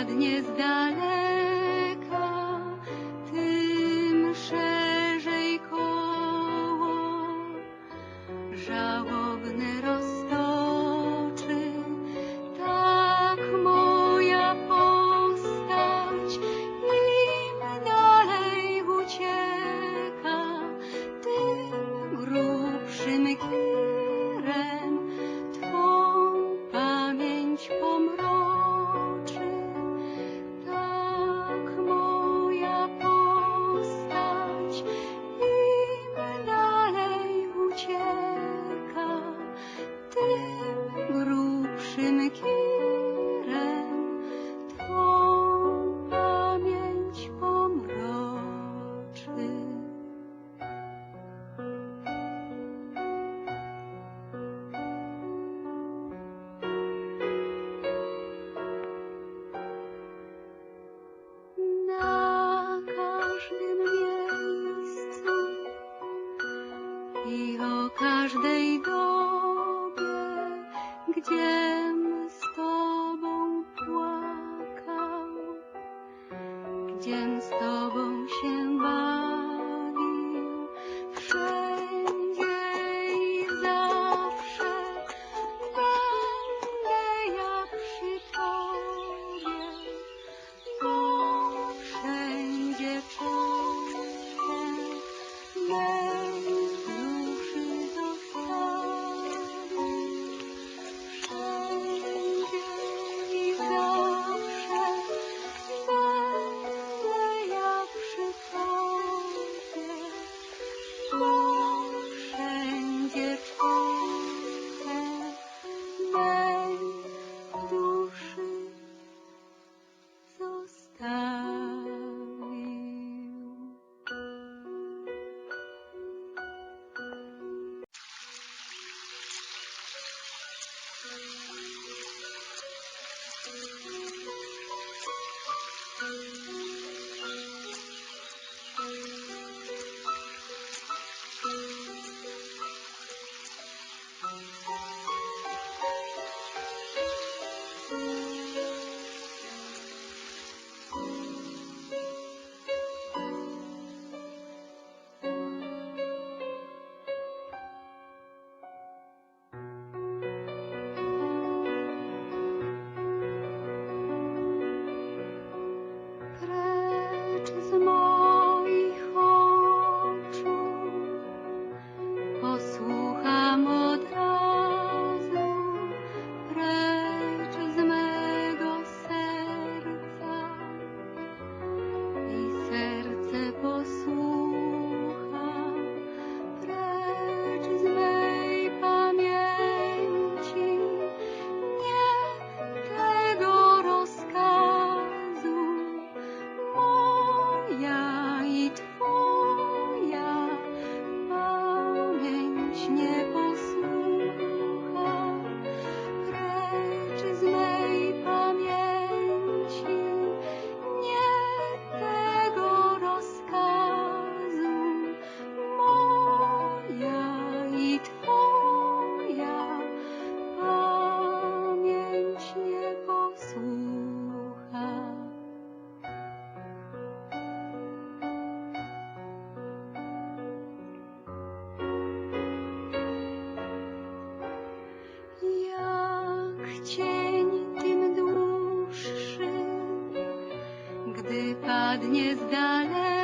ładnie z daleka, tym szerzej koło żało. i o każdej dobie, gdzie dnes ďalej.